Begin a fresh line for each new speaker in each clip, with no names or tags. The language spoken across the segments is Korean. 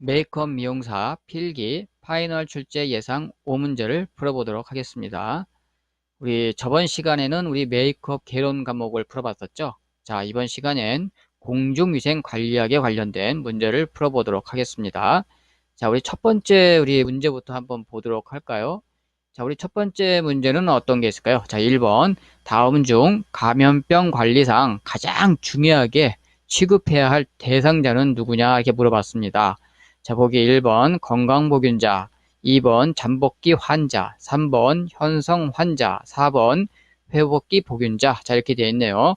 메이크업 미용사 필기 파이널 출제 예상 5문제를 풀어보도록 하겠습니다. 우리 저번 시간에는 우리 메이크업 개론 과목을 풀어봤었죠. 자, 이번 시간엔 공중위생 관리학에 관련된 문제를 풀어보도록 하겠습니다. 자, 우리 첫 번째 우리 문제부터 한번 보도록 할까요? 자, 우리 첫 번째 문제는 어떤 게 있을까요? 자, 1번. 다음 중 감염병 관리상 가장 중요하게 취급해야 할 대상자는 누구냐 이렇게 물어봤습니다. 자, 보기 1번 건강보균자, 2번 잠복기 환자, 3번 현성 환자, 4번 회복기 보균자. 자, 이렇게 되어 있네요.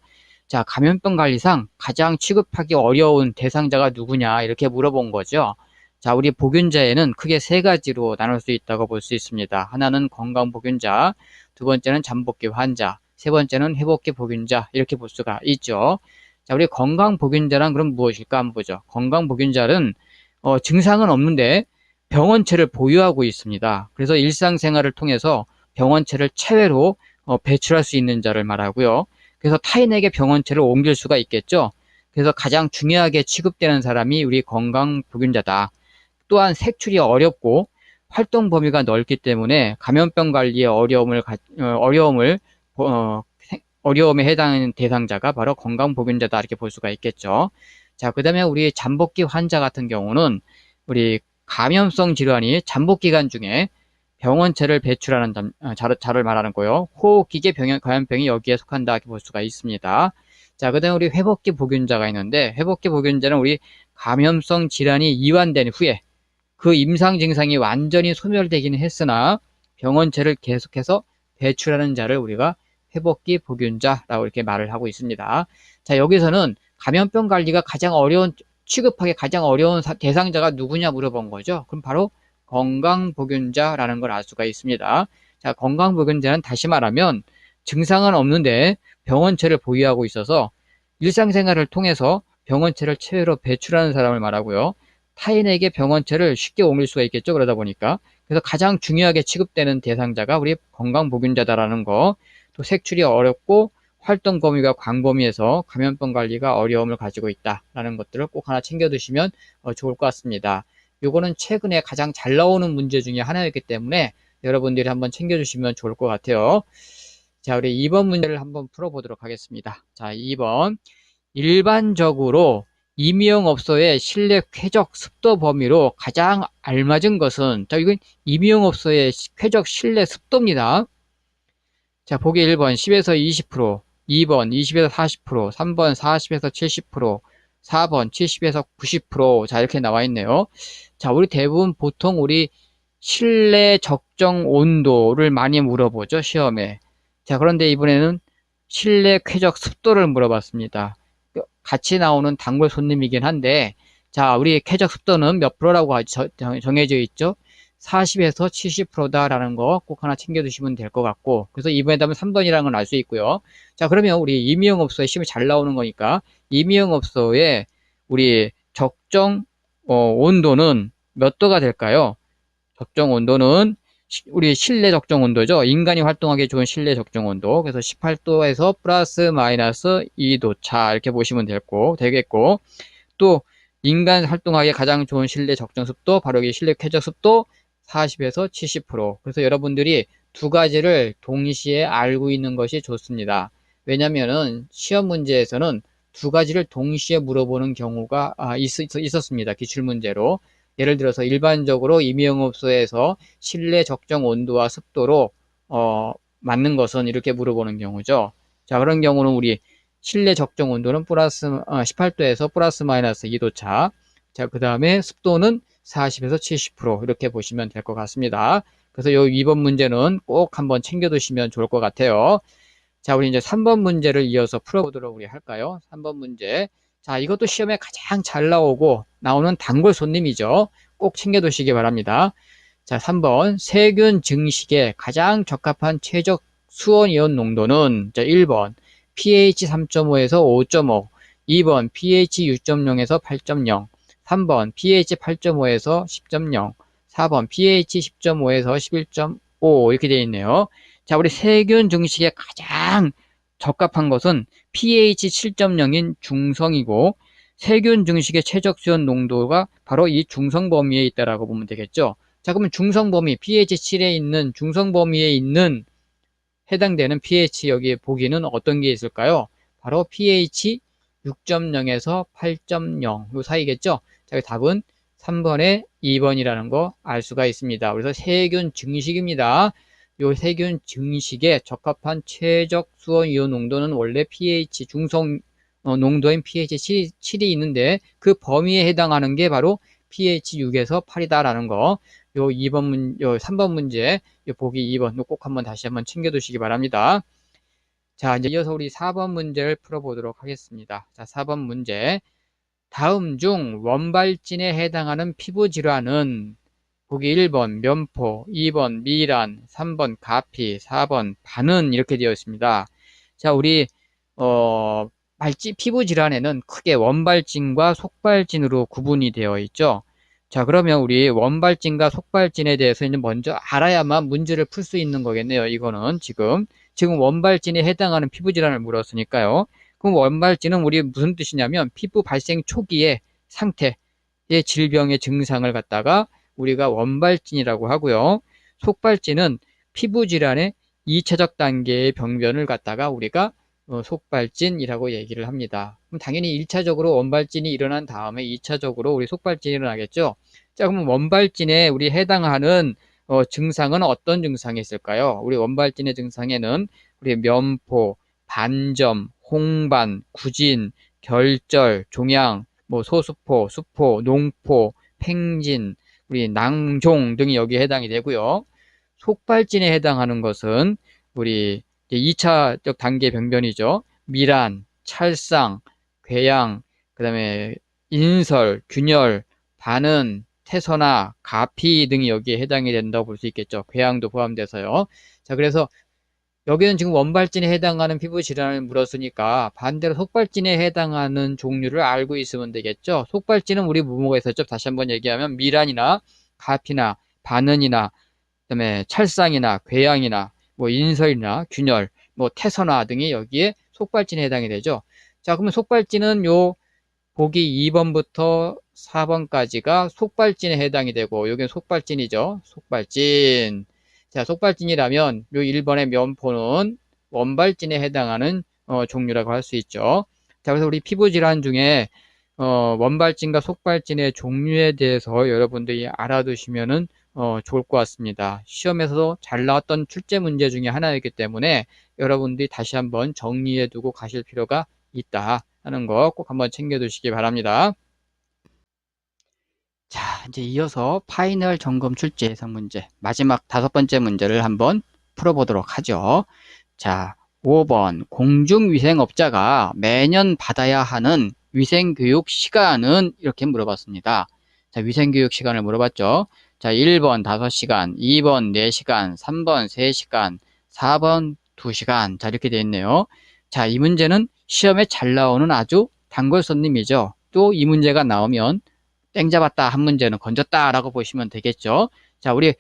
자, 감염병 관리상 가장 취급하기 어려운 대상자가 누구냐 이렇게 물어본 거죠. 자, 우리 보균자에는 크게 세 가지로 나눌 수 있다고 볼 수 있습니다. 하나는 건강보균자, 두 번째는 잠복기 환자, 세 번째는 회복기 보균자 이렇게 볼 수가 있죠. 자, 우리 건강보균자란 그럼 무엇일까 한번 보죠. 건강보균자는 어, 증상은 없는데 병원체를 보유하고 있습니다. 그래서 일상생활을 통해서 병원체를 체외로 어, 배출할 수 있는 자를 말하고요. 그래서 타인에게 병원체를 옮길 수가 있겠죠. 그래서 가장 중요하게 취급되는 사람이 우리 건강 보균자다. 또한 색출이 어렵고 활동 범위가 넓기 때문에 감염병 관리에 어려움을 어, 어려움을 어, 어려움에 해당하는 대상자가 바로 건강 보균자다 이렇게 볼 수가 있겠죠. 자, 그 다음에 우리 잠복기 환자 같은 경우는 우리 감염성 질환이 잠복 기간 중에 병원체를 배출하는 잠, 어, 자를 말하는 거요. 호흡기계 병, 감염병이 여기에 속한다 이렇게 볼 수가 있습니다. 자, 그 다음에 우리 회복기 보균자가 있는데 회복기 보균자는 우리 감염성 질환이 이완된 후에 그 임상 증상이 완전히 소멸되기는 했으나 병원체를 계속해서 배출하는 자를 우리가 회복기 보균자라고 이렇게 말을 하고 있습니다. 자, 여기서는 감염병 관리가 가장 어려운 취급하기 가장 어려운 대상자가 누구냐 물어본 거죠. 그럼 바로 건강보균자라는 걸 알 수가 있습니다. 자, 건강보균자는 다시 말하면 증상은 없는데 병원체를 보유하고 있어서 일상생활을 통해서 병원체를 체외로 배출하는 사람을 말하고요. 타인에게 병원체를 쉽게 옮길 수가 있겠죠. 그러다 보니까. 그래서 가장 중요하게 취급되는 대상자가 우리 건강보균자다라는 거. 또 색출이 어렵고 활동 범위가 광범위해서 감염병 관리가 어려움을 가지고 있다라는 것들을 꼭 하나 챙겨 두시면 어, 좋을 것 같습니다. 요거는 최근에 가장 잘 나오는 문제 중에 하나였기 때문에 여러분들이 한번 챙겨 주시면 좋을 것 같아요. 자, 우리 2번 문제를 한번 풀어보도록 하겠습니다. 자, 2번. 일반적으로 임용업소의 실내 쾌적 습도 범위로 가장 알맞은 것은, 자, 이건 임용업소의 쾌적 실내 습도입니다. 자, 보기 1번 10에서 20%, 2번 20에서 40%, 3번 40에서 70%, 4번 70에서 90%. 자, 이렇게 나와 있네요. 자, 우리 대부분 보통 우리 실내 적정 온도를 많이 물어보죠, 시험에. 자, 그런데 이번에는 실내 쾌적 습도를 물어봤습니다. 같이 나오는 단골 손님이긴 한데, 자, 우리 쾌적 습도는 몇 프로라고 정해져 있죠? 40에서 70%다라는 거 꼭 하나 챙겨두시면 될 것 같고 그래서 이번에 답은 3번이라는 걸 알 수 있고요. 자 그러면 우리 임의용업소에 시험이 잘 나오는 거니까 임의용업소에 우리 적정 어, 온도는 몇 도가 될까요? 적정 온도는 우리 실내 적정 온도죠. 인간이 활동하기 좋은 실내 적정 온도. 그래서 18도에서 플러스 마이너스 2도 차 이렇게 보시면 되겠고 되겠고 또 인간 활동하기 가장 좋은 실내 적정 습도 바로 이 실내 쾌적 습도 40에서 70% 그래서 여러분들이 두 가지를 동시에 알고 있는 것이 좋습니다. 왜냐면은 시험 문제에서는 두 가지를 동시에 물어보는 경우가 아, 있, 었습니다 기출문제로. 예를 들어서 일반적으로 임의영업소에서 실내 적정 온도와 습도로 어, 맞는 것은 이렇게 물어보는 경우죠. 자 그런 경우는 우리 실내 적정 온도는 플러스 어, 18도에서 플러스 마이너스 2도 차. 자, 그 다음에 습도는 40에서 70% 이렇게 보시면 될 것 같습니다. 그래서 요 2번 문제는 꼭 한번 챙겨 두시면 좋을 것 같아요. 자, 우리 이제 3번 문제를 이어서 풀어보도록 우리 할까요? 3번 문제. 자, 이것도 시험에 가장 잘 나오고 나오는 단골 손님이죠. 꼭 챙겨 두시기 바랍니다. 자, 3번. 세균 증식에 가장 적합한 최적 수온이온 농도는 자, 1번 pH 3.5에서 5.5 2번 pH 6.0에서 8.0 3번 pH 8.5에서 10.0 4번 pH 10.5에서 11.5 이렇게 되어 있네요. 자, 우리 세균 증식에 가장 적합한 것은 pH 7.0인 중성이고 세균 증식의 최적 수온 농도가 바로 이 중성 범위에 있다라고 보면 되겠죠. 자, 그러면 중성 범위, pH 7에 있는 중성 범위에 있는 해당되는 pH 여기에 보기는 어떤 게 있을까요? 바로 pH 6.0에서 8.0 요 사이겠죠? 자, 답은 3번에 2번이라는 거 알 수가 있습니다. 그래서 세균 증식입니다. 요 세균 증식에 적합한 최적 수온 이온 농도는 원래 pH 중성 어, 농도인 pH 7, 이 있는데 그 범위에 해당하는 게 바로 pH 6에서 8이다라는 거. 요 2번 문, 요 3번 문제, 요 보기 2번 꼭 한번 다시 한번 챙겨두시기 바랍니다. 자, 이제 이어서 우리 4번 문제를 풀어보도록 하겠습니다. 자, 4번 문제. 다음 중 원발진에 해당하는 피부 질환은 보기 1번 면포, 2번 미란, 3번 가피, 4번 반은 이렇게 되어 있습니다. 자, 우리 어 발진 피부 질환에는 크게 원발진과 속발진으로 구분이 되어 있죠. 자, 그러면 우리 원발진과 속발진에 대해서 이제 먼저 알아야만 문제를 풀 수 있는 거겠네요. 이거는 지금 지금 원발진에 해당하는 피부 질환을 물었으니까요. 그럼 원발진은 우리 무슨 뜻이냐면 피부 발생 초기의 상태의 질병의 증상을 갖다가 우리가 원발진이라고 하고요. 속발진은 피부 질환의 2차적 단계의 병변을 갖다가 우리가 어, 속발진이라고 얘기를 합니다. 그럼 당연히 1차적으로 원발진이 일어난 다음에 2차적으로 우리 속발진이 일어나겠죠. 자, 그러면 원발진에 우리 해당하는 어, 증상은 어떤 증상이 있을까요? 우리 원발진의 증상에는 우리 면포, 반점, 홍반, 구진, 결절, 종양, 뭐 소수포, 수포, 농포, 팽진, 우리 낭종 등이 여기에 해당이 되고요. 속발진에 해당하는 것은 우리 2차적 단계 병변이죠. 미란, 찰상, 궤양, 그 다음에 인설, 균열, 반은, 태서나, 가피 등이 여기에 해당이 된다고 볼 수 있겠죠. 궤양도 포함돼서요. 자, 그래서 여기는 지금 원발진에 해당하는 피부 질환을 물었으니까 반대로 속발진에 해당하는 종류를 알고 있으면 되겠죠. 속발진은 우리 뭐뭐가 있었죠? 다시 한번 얘기하면 미란이나 가피나 반은이나 그다음에 찰상이나 궤양이나 뭐 인설이나 균열, 뭐 태선화 등이 여기에 속발진에 해당이 되죠. 자, 그러면 속발진은 요 보기 2번부터 4번까지가 속발진에 해당이 되고 여기는 속발진이죠. 속발진. 자, 속발진이라면 요 1번의 면포는 원발진에 해당하는 어, 종류라고 할 수 있죠. 자, 그래서 우리 피부 질환 중에 어, 원발진과 속발진의 종류에 대해서 여러분들이 알아두시면은 어, 좋을 것 같습니다. 시험에서도 잘 나왔던 출제 문제 중에 하나이기 때문에 여러분들이 다시 한번 정리해 두고 가실 필요가 있다 하는 거 꼭 한번 챙겨 두시기 바랍니다. 자, 이제 이어서 파이널 점검 출제 예상 문제, 마지막 다섯 번째 문제를 한번 풀어보도록 하죠. 자, 5번 공중위생업자가 매년 받아야 하는 위생교육 시간은 이렇게 물어봤습니다. 자, 위생교육 시간을 물어봤죠. 자, 1번 5시간, 2번 4시간, 3번 3시간, 4번 2시간. 자, 이렇게 되어 있네요. 자, 이 문제는 시험에 잘 나오는 아주 단골 손님이죠. 또 이 문제가 나오면 땡 잡았다 한 문제는 건졌다 라고 보시면 되겠죠 자 우리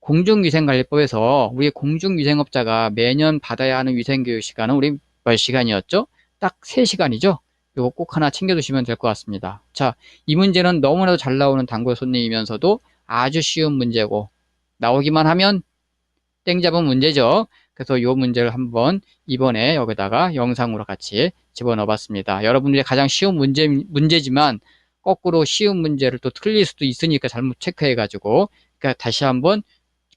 공중위생관리법에서 우리 공중위생업자가 매년 받아야 하는 위생교육 시간은 우리 몇 시간이었죠? 딱 3시간이죠? 이거 꼭 하나 챙겨두시면 될 것 같습니다. 자, 이 문제는 너무나도 잘 나오는 단골 손님이면서도 아주 쉬운 문제고 나오기만 하면 땡 잡은 문제죠. 그래서 이 문제를 한번 이번에 여기다가 영상으로 같이 집어넣어 봤습니다. 여러분들이 가장 쉬운 문제, 문제지만 거꾸로 쉬운 문제를 또 틀릴 수도 있으니까 잘못 체크해 가지고 그러니까 다시 한번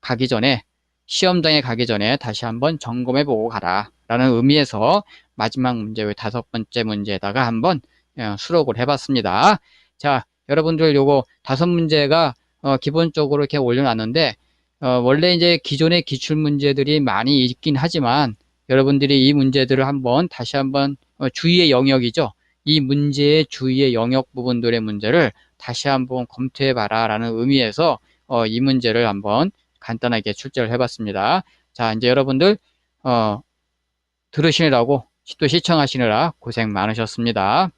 가기 전에 시험장에 가기 전에 다시 한번 점검해 보고 가라. 라는 의미에서 마지막 문제 다섯 번째 문제에다가 한번 어, 수록을 해 봤습니다. 자 여러분들 요거 다섯 문제가 어, 기본적으로 이렇게 올려놨는데 어, 원래 이제 기존의 기출 문제들이 많이 있긴 하지만 여러분들이 이 문제들을 한번 다시 한번 어, 주의의 영역이죠 이 문제의 주위의 영역 부분들의 문제를 다시 한번 검토해 봐라 라는 의미에서 어, 이 문제를 한번 간단하게 출제를 해봤습니다. 자 이제 여러분들 어, 들으시느라고 또 시청하시느라 고생 많으셨습니다.